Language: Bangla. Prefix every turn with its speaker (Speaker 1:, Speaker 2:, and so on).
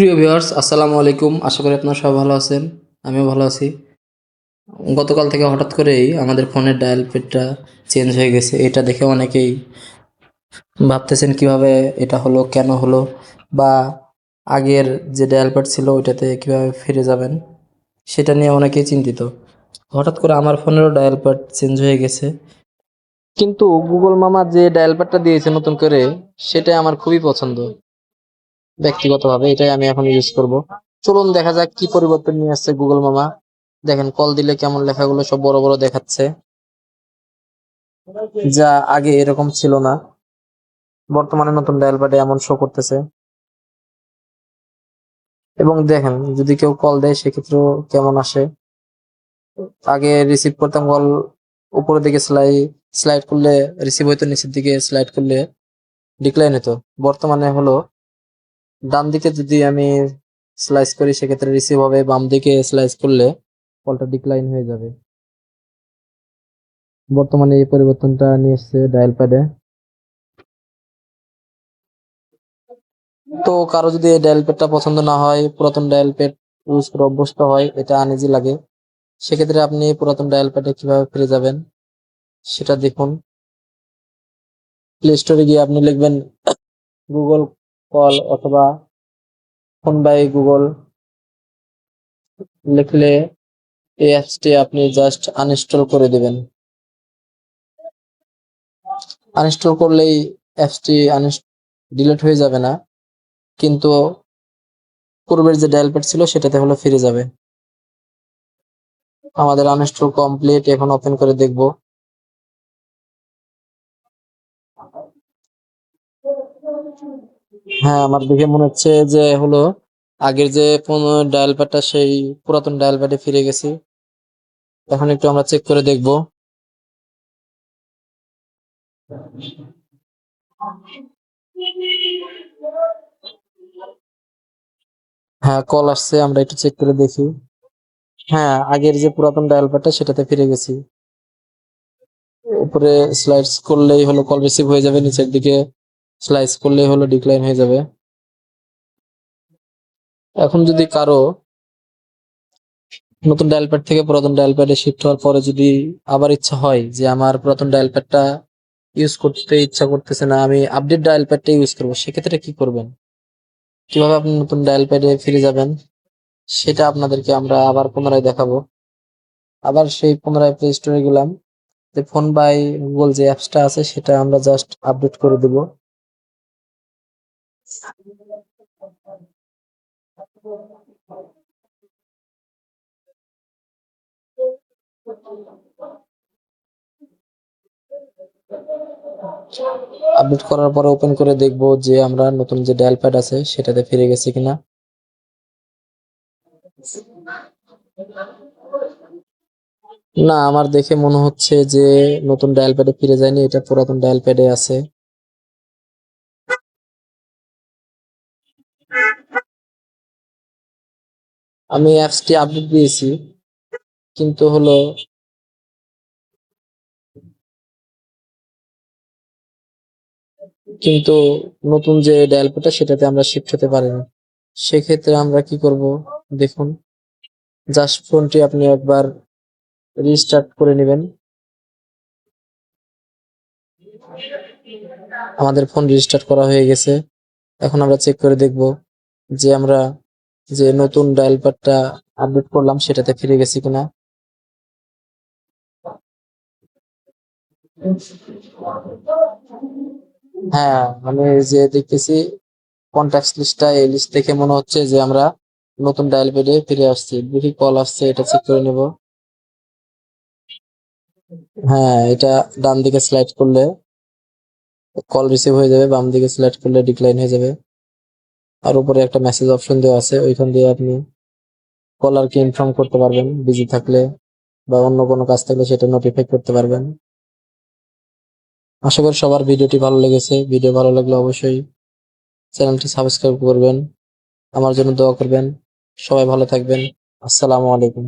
Speaker 1: প্রিয় ভিউয়ার্স, আসসালামু আলাইকুম। আশা করি আপনারা সবাই ভালো আছেন, আমিও ভালো আছি। গতকাল থেকে হঠাৎ করেই আমাদের ফোনের ডায়াল প্যাডটা চেঞ্জ হয়ে গেছে। এটা দেখে অনেকেই ভাবতেছেন কীভাবে এটা হলো, কেন হলো, বা আগের যে ডায়াল প্যাড ছিল ওইটাতে কীভাবে ফিরে যাবেন, সেটা নিয়ে অনেকেই চিন্তিত। হঠাৎ করে আমার ফোনেরও ডায়াল প্যাড চেঞ্জ হয়ে গেছে। কিন্তু গুগল মামা যে ডায়াল প্যাডটা দিয়েছে নতুন করে সেটা আমার খুবই পছন্দ। ব্যক্তিগতভাবে, এটাই আমি এখন ইউজ করব। চলুন দেখা যাক কি পরিবর্তন নিয়ে আসছে গুগল মামা। দেখেন কল দিলে কেমন লেখাগুলো সব বড় বড় দেখাচ্ছে। যা আগে এরকম ছিল না। বর্তমানে নতুন ডায়াল এমন শো করতেছে। এবং দেখেন, যদি কেউ কল দেয়, সেক্ষেত্রেও কেমন আসে। আগে রিসিভ করতাম কল উপরের দিকে স্লাই স্লাইড করলে রিসিভ হইতো নিচের দিকে স্লাইড করলে ডিক্লাইন হতো বর্তমানে হলো ডান দিকে যদি আমি স্লাইস করি, সেক্ষেত্রে রিসিভ হবে বাম দিকে স্লাইস করলে কলটা ডিক্লাইন হয়ে যাবে। বর্তমানে এই পরিবর্তনটা নিয়ে এসছে ডায়াল প্যাডে তো কারও যদি এই ডায়াল প্যাডটা পছন্দ না হয়, পুরাতন ডায়াল প্যাড ইউজ করে অভ্যস্ত হয়, এটা আনইজি লাগে। সেক্ষেত্রে আপনি পুরাতন ডায়াল প্যাডে কীভাবে ফিরে যাবেন, সেটা দেখুন। প্লে স্টোরে গিয়ে আপনি লিখবেন গুগল কল অথবা ফোন বাই গুগল লিখলে এই অ্যাপসটি আপনি জাস্ট আনইনস্টল করে দিবেন। আনইনস্টল করলেই অ্যাপসটি ডিলিট হয়ে যাবে না, কিন্তু পূর্বের যে ডায়াল প্যাড ছিল সেটাতে হলো ফিরে যাবে। আমাদের আনইনস্টল কমপ্লিট এখন ওপেন করে দেখব। হ্যাঁ আমার দেখে মনে হচ্ছে যে হলো আগের যে ডায়াল প্যাডটা সেই পুরাতন ডায়াল প্যাডে ফিরে গেছি। এখন একটু আমরা চেক করে দেখব। হ্যাঁ কল আসছে, আমরা একটু চেক করে দেখি। হ্যাঁ আগের যে পুরাতন ডায়াল প্যাডটা সেটাতে ফিরে গেছি। উপরে স্লাইডস করলেই হলো কল রিসিভ হয়ে যাবে, নিচের দিকে। স্লাইস করলেই হলো ডিক্লাইন হয়ে যাবে। এখন যদি কারও নতুন ডায়াল প্যাড থেকে পুরাতন ডায়াল প্যাডে শিফট হওয়ার পরে যদি আবার ইচ্ছা হয় যে আমার পুরাতন ডায়াল প্যাডটা ইউজ করতে ইচ্ছা করতেছে না, আমি আপডেট ডায়াল প্যাডটা ইউজ করব, সেক্ষেত্রে কি করবেন? কীভাবে আপনি নতুন ডায়াল প্যাডে ফিরে যাবেন? সেটা আপনাদেরকে আমরা আবার পুনরায় দেখাবো। আবার সেই পুনরায় প্লে স্টোরে গেলাম। যে ফোন বাই গুগল যে অ্যাপসটা আছে, সেটা আমরা জাস্ট আপডেট করে দেব। আপডেট করার পরে ওপেন করে দেখব যে আমরা নতুন যে ডায়াল প্যাড আছে, সেটাতে ফিরে গেছি কিনা। না, আমার দেখে মনে হচ্ছে যে নতুন ডায়াল প্যাডে ফিরে যায়নি, এটা পুরাতন ডায়াল প্যাডে আছে। আমি অ্যাপসটি আপডেট দিয়েছি, কিন্তু হলো কিন্তু নতুন যে ডায়াল প্যাডটা সেটাতে আমরা শিফট হতে পারিনি। সেক্ষেত্রে আমরা কি করব? দেখুন জাস্ট ফোনটি আপনি একবার রিস্টার্ট করে নেবেন। আমাদের ফোন রিস্টার্ট করা হয়ে গেছে। এখন আমরা চেক করে দেখব যে আমরা যে নতুন ডায়াল প্যাডটা আপডেট করলাম, সেটাতে ফিরে গেছি কিনা। হ্যাঁ আমি যে দেখতেছি কন্ট্যাক্ট লিস্টটা এই লিস্ট দেখে মনে হচ্ছে যে আমরা নতুন ডায়াল প্যাডে ফিরে আসছি। দেখি কল আসছে, এটা চেক করে নেব। হ্যাঁ এটা ডান দিকে স্লাইড করলে কল রিসিভ হয়ে যাবে, বাম দিকে স্লাইড করলে ডিক্লাইন হয়ে যাবে। আর উপরে একটা মেসেজ অপশন দেওয়া আছে, ওইখান দিয়ে আপনি কলারকে ইনফর্ম করতে পারবেন বিজি থাকলে বা অন্য কোনো কাজ থাকলে সেটা নোটিফাই করতে পারবেন। আশা করি সবার ভিডিওটি ভালো লেগেছে। ভিডিও ভালো লাগলে অবশ্যই চ্যানেলটি সাবস্ক্রাইব করবেন। আমার জন্য দোয়া করবেন। সবাই ভালো থাকবেন। আসসালামু আলাইকুম।